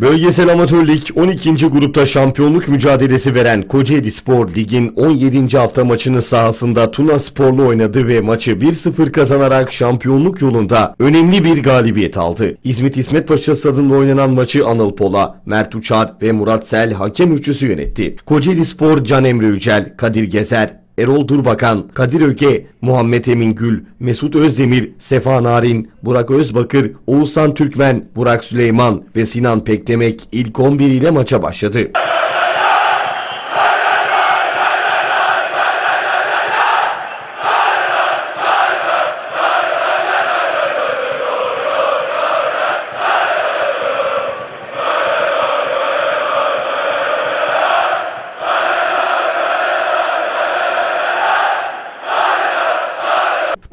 Bölgesel Amatör Lig 12. grupta şampiyonluk mücadelesi veren Kocaeli Spor Lig'in 17. hafta maçını sahasında Tuna Spor'la oynadı ve maçı 1-0 kazanarak şampiyonluk yolunda önemli bir galibiyet aldı. İzmit İsmet Paşa stadında oynanan maçı Anıl Pola, Mert Uçar ve Murat Sel hakem üçlüsü yönetti. Kocaeli Spor Can Emre Yücel, Kadir Gezer, Erol Durbakan, Kadir Öke, Muhammed Emin Gül, Mesut Özdemir, Sefa Narin, Burak Özbakır, Oğuzhan Türkmen, Burak Süleyman ve Sinan Pekdemek ilk 11 ile maça başladı.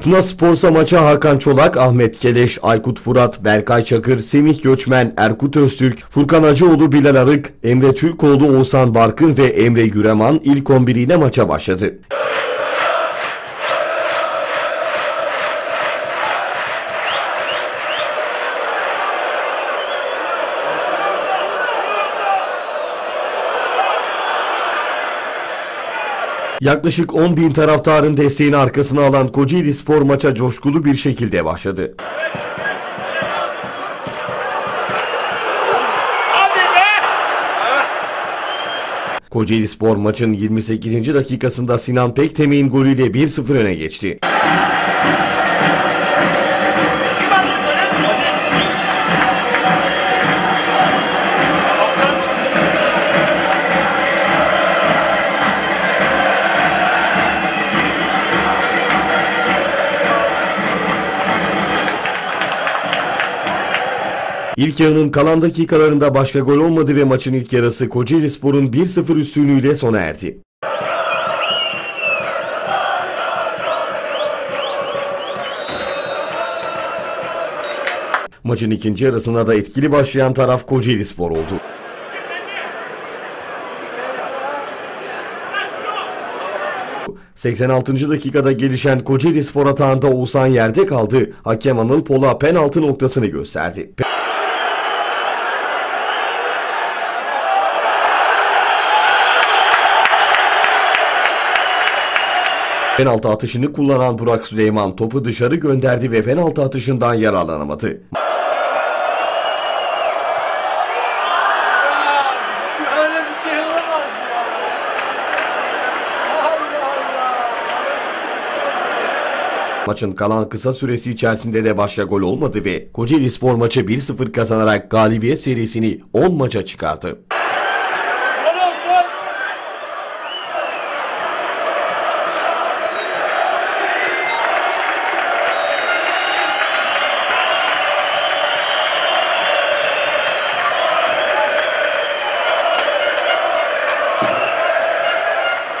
Tuna Spor'sa maça Hakan Çolak, Ahmet Keleş, Aykut Fırat, Berkay Çakır, Semih Göçmen, Erkut Öztürk, Furkan Acıoğlu, Bilal Arık, Emre Türkoğlu, Oğuzhan Barkın ve Emre Güreman ilk 11 ile maça başladı. Yaklaşık 10 bin taraftarın desteğini arkasına alan Kocaeli Spor maça coşkulu bir şekilde başladı. Kocaeli Spor maçın 28. dakikasında Sinan Pektemek'in golüyle 1-0 öne geçti. İlk yarının kalan dakikalarında başka gol olmadı ve maçın ilk yarısı Kocaeli Spor'un 1-0 üstünlüğüyle sona erdi. Maçın ikinci yarısına da etkili başlayan taraf Kocaeli Spor oldu. ...86. dakikada gelişen Kocaeli Spor atağında Oğuzhan yerde kaldı. Hakem Anıl Pola penaltı noktasını gösterdi. Penaltı atışını kullanan Burak Süleyman topu dışarı gönderdi ve penaltı atışından yararlanamadı. Şey. Maçın kalan kısa süresi içerisinde de başka gol olmadı ve Kocaeli Spor maçı 1-0 kazanarak galibiyet serisini 10 maça çıkardı.